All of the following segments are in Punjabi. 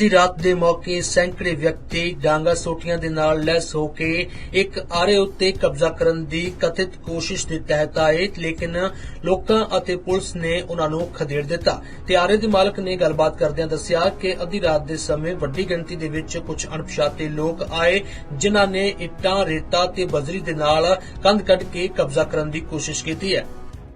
ਅੱਧੀ ਰਾਤ ਦੇ ਮੌਕੇ ਸੈਂਕੜੇ ਵਿਅਕਤੀ ਡਾਂਗਾ ਸੋਟੀਆਂ ਦੇ ਨਾਲ ਲੈਸ ਹੋ ਕੇ ਇੱਕ ਆਰੇ ਉੱਤੇ ਕਬਜ਼ਾ ਕਰਨ ਦੀ ਕਥਿਤ ਕੋਸ਼ਿਸ਼ ਦੇ ਤਹਿਤ ਆਏ, ਲੇਕਿਨ ਲੋਕਾਂ ਅਤੇ ਪੁਲਿਸ ਨੇ ਉਹਨਾਂ ਨੂੰ ਖਦੇੜ ਦਿੱਤਾ। ਤੇ ਆਰੇ ਦੇ ਮਾਲਕ ਨੇ ਗੱਲਬਾਤ ਕਰਦਿਆਂ ਦੱਸਿਆ ਕਿ ਅੱਧੀ ਰਾਤ ਦੇ ਸਮੇਂ ਵੱਡੀ ਗਿਣਤੀ ਦੇ ਵਿੱਚ ਕੁਝ ਅਣਪਛਾਤੇ ਲੋਕ ਆਏ, ਜਿਨ੍ਹਾਂ ਨੇ ਇੱਟਾਂ, ਰੇਤਾ ਤੇ ਬਜਰੀ ਦੇ ਨਾਲ ਕੰਧ ਕੱਢ ਕੇ ਕਬਜ਼ਾ ਕਰਨ ਦੀ ਕੋਸ਼ਿਸ਼ ਕੀਤੀ ਹੈ।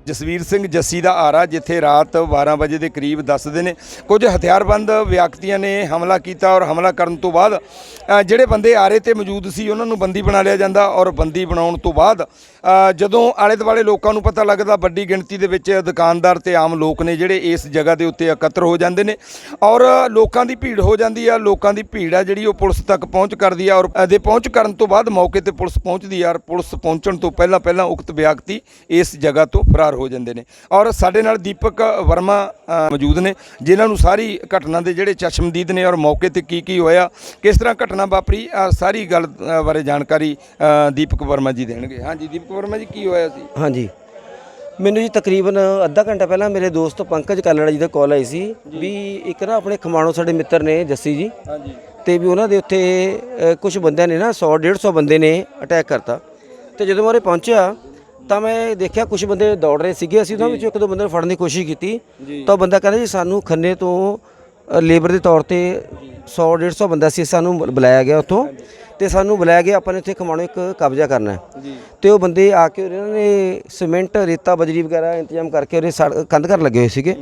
ਜਸਵੀਰ ਸਿੰਘ ਜੱਸੀ ਦਾ ਆਰਾ, ਜਿੱਥੇ ਰਾਤ 12 ਵਜੇ ਦੇ ਕਰੀਬ ਦੱਸਦੇ ਨੇ, ਕੁਝ ਹਥਿਆਰਬੰਦ ਵਿਅਕਤੀਆਂ ਨੇ ਹਮਲਾ ਕੀਤਾ ਔਰ ਹਮਲਾ ਕਰਨ ਤੋਂ ਬਾਅਦ ਜਿਹੜੇ ਬੰਦੇ ਆਰੇ ਤੇ ਮੌਜੂਦ ਸੀ, ਉਹਨਾਂ ਨੂੰ ਬੰਦੀ ਬਣਾ ਲਿਆ ਜਾਂਦਾ ਔਰ ਬੰਦੀ ਬਣਾਉਣ ਤੋਂ ਬਾਅਦ ਜਦੋਂ ਆਲੇ ਦੁਆਲੇ ਲੋਕਾਂ ਨੂੰ ਪਤਾ ਲੱਗਦਾ, ਵੱਡੀ ਗਿਣਤੀ ਦੇ ਵਿੱਚ ਦੁਕਾਨਦਾਰ ਤੇ ਆਮ ਲੋਕ ਨੇ ਜਿਹੜੇ ਇਸ ਜਗ੍ਹਾ ਦੇ ਉੱਤੇ ਇਕੱਤਰ ਹੋ ਜਾਂਦੇ ਨੇ ਔਰ ਲੋਕਾਂ ਦੀ ਭੀੜ ਹੋ ਜਾਂਦੀ ਆ, ਲੋਕਾਂ ਦੀ ਭੀੜ ਆ ਜਿਹੜੀ ਉਹ ਪੁਲਿਸ ਤੱਕ ਪਹੁੰਚ ਕਰਦੀ ਆ ਔਰ ਦੇ ਪਹੁੰਚ ਕਰਨ ਤੋਂ ਬਾਅਦ ਮੌਕੇ ਤੇ ਪੁਲਿਸ ਪਹੁੰਚਦੀ ਆ ਔਰ ਪੁਲਿਸ ਪਹੁੰਚਣ ਤੋਂ ਪਹਿਲਾਂ ਪਹਿਲਾਂ ਉਕਤ ਵਿਅਕਤੀ ਇਸ ਜਗ੍ਹਾ ਤੋਂ ਫਰਾਰ ਹੋ ਜਾਂਦੇ ਨੇ। ਔਰ ਸਾਡੇ ਨਾਲ ਦੀਪਕ ਵਰਮਾ ਮੌਜੂਦ ਨੇ ਜਿਨ੍ਹਾਂ ਨੂੰ ਸਾਰੀ ਘਟਨਾ ਦੇ ਜਿਹੜੇ ਚਸ਼ਮਦੀਦ ਨੇ ਔਰ ਮੌਕੇ ਤੇ ਕੀ ਕੀ ਹੋਇਆ ਕਿਸ ਤਰ੍ਹਾਂ ਘਟਨਾ ਵਾਪਰੀ ਸਾਰੀ ਗੱਲ ਬਾਰੇ ਜਾਣਕਾਰੀ ਦੀਪਕ ਵਰਮਾ ਜੀ ਦੇਣਗੇ। ਹਾਂਜੀ ਦੀਪਕ ਵਰਮਾ ਜੀ ਕੀ ਹੋਇਆ ਸੀ? ਹਾਂਜੀ। ਮੈਨੂੰ ਜੀ ਤਕਰੀਬਨ ਅੱਧਾ ਘੰਟਾ ਪਹਿਲਾਂ ਮੇਰੇ ਦੋਸਤ ਪੰਕਜ ਕਾਲੜਾ ਜੀ ਦਾ ਕਾਲ ਆਈ ਸੀ ਵੀ ਇੱਕ ਨਾ ਆਪਣੇ ਖਮਾਣੋ ਸਾਡੇ ਮਿੱਤਰ ਨੇ ਜੱਸੀ ਜੀ। ਹਾਂਜੀ। ਤੇ ਵੀ ਉਹਨਾਂ ਦੇ ਉੱਤੇ ਕੁਝ ਬੰਦਿਆਂ ਨੇ ਨਾ 100 150 ਬੰਦੇ ਨੇ ਅਟੈਕ ਕਰਤਾ। ਤੇ ਜਦੋਂ ਮੈਂ ਉਰੇ ਪਹੁੰਚਿਆ ਤਾਂ ਮੈਂ ਦੇਖਿਆ ਕੁਝ ਬੰਦੇ ਦੌੜ ਰਹੇ ਸੀਗੇ ਅਸੀਂ ਉਹਨਾਂ ਵਿੱਚੋਂ ਇੱਕ ਦੋ ਬੰਦੇ ਨੂੰ ਫੜਨ ਦੀ ਕੋਸ਼ਿਸ਼ ਕੀਤੀ। ਤਾਂ ਉਹ ਬੰਦਾ ਕਹਿੰਦਾ ਜੀ ਸਾਨੂੰ ਖੰਨੇ ਤੋਂ ਲੇਬਰ ਦੇ ਤੌਰ ਤੇ 100 150 ਬੰਦਾ ਸੀ ਸਾਨੂੰ ਬੁਲਾਇਆ ਗਿਆ ਉੱਥੋਂ। ਤੇ ਸਾਨੂੰ ਬੁਲਾਇਆ ਗਿਆ ਆਪਾਂ ਨੇ ਇੱਥੇ ਖਮਾਣੋ ਇੱਕ ਕਬਜ਼ਾ ਕਰਨਾ ਹੈ। ਤੇ ਉਹ ਬੰਦੇ ਆ ਕੇ ਉਹਨਾਂ ਨੇ ਸੀਮੈਂਟ ਰੇਤਾ ਬਜਰੀ ਵਗੈਰਾ ਇੰਤਜ਼ਾਮ ਕਰਕੇ ਉਹਨੇ ਕੰਧ ਕਰਨ ਲੱਗੇ ਹੋਏ ਸੀਗੇ।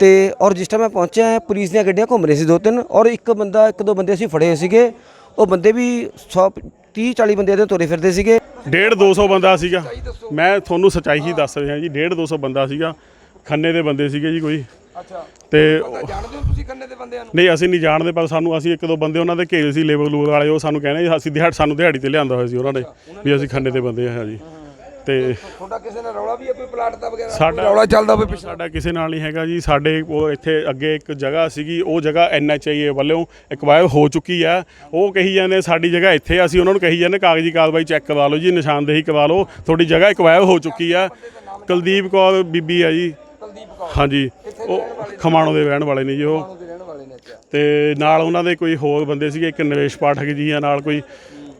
ਤੇ ਔਰ ਜਿਸ ਟਾਈਮ ਮੈਂ ਪਹੁੰਚਿਆ ਪੁਲਿਸ ਦੀਆਂ ਗੱਡੀਆਂ ਘੁੰਮ ਰਹੀਆਂ ਸੀ ਦੋ ਤਿੰਨ ਔਰ ਇੱਕ ਬੰਦਾ ਇੱਕ ਦੋ ਬੰਦੇ ਅਸੀਂ ਫੜੇ ਹੋਏ ਸੀਗੇ। ਉਹ ਬੰਦੇ ਵੀ 100 30 40 ਬੰਦੇ ਦੇ ਤੁਰੇ ਫਿਰਦੇ ਸੀਗੇ। ਡੇਢ 200 ਬੰਦਾ ਸੀਗਾ। ਮੈਂ ਤੁਹਾਨੂੰ ਸੱਚਾਈ ਹੀ ਦੱਸ ਰਿਹਾ ਜੀ ਡੇਢ 200 ਬੰਦਾ ਸੀਗਾ। ਖੰਨੇ ਦੇ ਬੰਦੇ ਸੀਗੇ ਜੀ ਕੋਈ। ਅੱਛਾ। ਤੇ ਜਾਣਦੇ ਹੋ ਤੁਸੀਂ ਕੰਨੇ ਦੇ ਬੰਦਿਆਂ ਨੂੰ? ਨਹੀਂ ਅਸੀਂ ਨਹੀਂ ਜਾਣਦੇ ਪਰ ਸਾਨੂੰ ਅਸੀਂ ਇੱਕ ਦੋ ਬੰਦੇ ਉਹਨਾਂ ਦੇ ਘੇਰੇ ਸੀ ਲੇਬਰ ਲੂਰ ਵਾਲੇ ਉਹ ਸਾਨੂੰ ਕਹਿੰਦੇ ਅਸੀਂ ਦਿਹਾੜ ਸਾਨੂੰ ਦਿਹਾੜੀ ਤੇ ਲਿਆਂਦਾ ਹੋਇਆ ਸੀ ਉਹਨਾਂ ਨੇ ਵੀ ਅਸੀਂ ਖੰਨੇ ਦੇ ਬੰਦੇ ਆ ਜੀ ਤੇ ਤੁਹਾਡਾ ਕਿਸੇ ਨਾਲ ਰੌਲਾ ਵੀ ਹੈ ਕੋਈ ਪਲਾਟ ਦਾ ਵਗੈਰਾ? ਸਾਡਾ ਰੌਲਾ ਚੱਲਦਾ ਹੋਵੇ ਪਿੱਛੇ ਸਾਡਾ ਕਿਸੇ ਨਾਲ ਨਹੀਂ ਹੈਗਾ ਜੀ। ਸਾਡੇ ਉਹ ਇੱਥੇ ਅੱਗੇ ਇੱਕ ਜਗ੍ਹਾ ਸੀਗੀ ਉਹ ਜਗ੍ਹਾ ਐਨਐਚਆਈਏ ਵੱਲੋਂ ਐਕਵਾਇਰ ਹੋ ਚੁੱਕੀ ਆ। ਉਹ ਕਹੀ ਜਾਂਦੇ ਸਾਡੀ ਜਗ੍ਹਾ ਇੱਥੇ ਆ, ਅਸੀਂ ਉਹਨਾਂ ਨੂੰ ਕਹੀ ਜਾਂਦੇ ਕਾਗਜ਼ੀ ਕਾਰਵਾਈ ਚੈੱਕ ਕਰਵਾ ਲਓ ਜੀ ਨਿਸ਼ਾਨਦੇਹੀ ਕਰਵਾ ਲਓ। ਤੁਹਾਡੀ ਜਗ੍ਹਾ ਐਕਵਾਇਰ ਹੋ ਚੁੱਕੀ ਆ। ਕੁਲਦੀਪ ਕੌਰ ਬੀਬੀ ਆ ਜੀ। ਹਾਂਜੀ। ਉਹ ਖਮਾਣੋ ਦੇ ਰਹਿਣ ਵਾਲੇ ਨੇ ਜੀ ਉਹ। ਤੇ ਨਾਲ ਉਹਨਾਂ ਦੇ ਕੋਈ ਹੋਰ ਬੰਦੇ ਸੀਗੇ ਇੱਕ ਨਰੇਸ਼ ਪਾਠਕ ਜੀ ਆ ਨਾਲ ਕੋਈ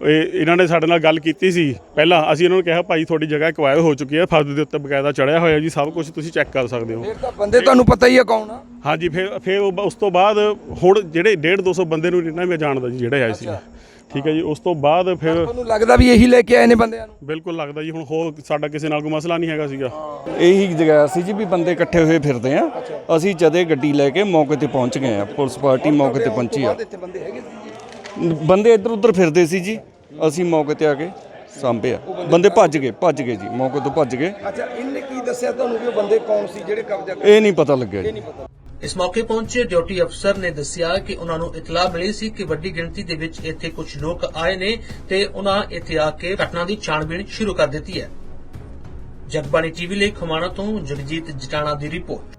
ਇਹਨਾਂ ਨੇ ਸਾਡੇ ਨਾਲ ਗੱਲ ਕੀਤੀ ਸੀ। ਪਹਿਲਾਂ ਅਸੀਂ ਇਹਨਾਂ ਨੂੰ ਕਿਹਾ ਭਾਈ ਤੁਹਾਡੀ ਜਗ੍ਹਾ ਐਕਵਾਇਰ ਹੋ ਚੁੱਕੀ ਹੈ ਫਰਦ ਦੇ ਉੱਤੇ ਬਕਾਇਦਾ ਚੜਿਆ ਹੋਇਆ ਜੀ ਸਭ ਕੁਝ ਤੁਸੀਂ ਚੈੱਕ ਕਰ ਸਕਦੇ ਹੋ। ਫਿਰ ਤਾਂ ਬੰਦੇ ਤੁਹਾਨੂੰ ਪਤਾ ਹੀ ਆ ਕੌਣ ਆ। ਹਾਂਜੀ ਫਿਰ ਫਿਰ ਉਹ ਬ- ਉਸ ਤੋਂ ਬਾਅਦ ਹੁਣ ਜਿਹੜੇ 1.5 200 ਬੰਦੇ ਨੂੰ ਇਹਨਾਂ ਮੈਂ ਜਾਣਦਾ ਜੀ ਜਿਹੜੇ ਆਏ ਸੀ। ਠੀਕ ਹੈ ਜੀ ਉਸ ਤੋਂ ਬਾਅਦ ਫਿਰ ਤੁਹਾਨੂੰ ਲੱਗਦਾ ਵੀ ਇਹੀ ਲੈ ਕੇ ਆਏ ਨੇ ਬੰਦਿਆਂ ਨੂੰ? ਬਿਲਕੁਲ ਲੱਗਦਾ ਜੀ ਹੁਣ ਹੋਰ ਸਾਡਾ ਕਿਸੇ ਨਾਲ ਕੋਈ ਮਸਲਾ ਨਹੀਂ ਹੈਗਾ ਸੀਗਾ। ਇਹੀ ਜਗ੍ਹਾ ਸੀ ਜੀ ਵੀ ਬੰਦੇ ਇਕੱਠੇ ਹੋਏ ਫਿਰਦੇ ਆ। ਅਸੀਂ ਜਦੇ ਗੱਡੀ ਲੈ ਕੇ ਮੌਕੇ ਤੇ ਪਹੁੰਚ ਗਏ ਆ ਪੁਲਿਸ ਪਾਰਟੀ ਮੌਕੇ ਤੇ ਪਹੁੰਚੀ ਆ। ਇੱਥੇ ਬੰਦੇ ਹੈਗੇ ਸੀ? ਬੰਦੇ ਇੱਧਰ ਉੱਧਰ ਫਿਰਦੇ ਸੀ ਜੀ। ਅਸੀਂ ਮੌਕੇ ਤੇ ਆ ਕੇ ਸਾਂਭੇ ਆ। ਬੰਦੇ ਭੱਜ ਗਏ ਭੱਜ ਗਏ ਜੀ। ਮੌਕੇ ਤੋਂ ਭੱਜ ਗਏ। ਅੱਛਾ ਇਹਨੇ ਕੀ ਦੱਸਿਆ ਤੁਹਾਨੂੰ ਵੀ ਉਹ ਬੰਦੇ ਕੌਣ ਸੀ ਜਿਹੜੇ ਕਬਜ਼ਾ ਇਹ ਨਹੀਂ ਪਤਾ ਲੱਗਿਆ ਜੀ। ਇਸ ਮੌਕੇ ਪਹੁੰਚੇ ਡਿਊਟੀ ਅਫਸਰ ਨੇ ਦੱਸਿਆ ਕਿ ਉਹਨਾਂ ਨੂੰ ਇਤਲਾਹ ਮਿਲੀ ਸੀ ਕਿ ਵੱਡੀ ਗਿਣਤੀ ਦੇ ਵਿੱਚ ਇੱਥੇ ਕੁਝ ਲੋਕ ਆਏ ਨੇ ਤੇ ਉਹਨਾਂ ਇੱਥੇ ਆ ਕੇ ਘਟਨਾ ਦੀ ਛਾਣਬੀਣ ਸ਼ੁਰੂ ਕਰ ਦਿੱਤੀ ਹੈ। ਜਗਬਾਣੀ ਟੀਵੀ ਲਈ ਖਮਾਣਾ ਤੋਂ ਜਗਜੀਤ ਜਟਾਣਾ ਦੀ ਰਿਪੋਰਟ।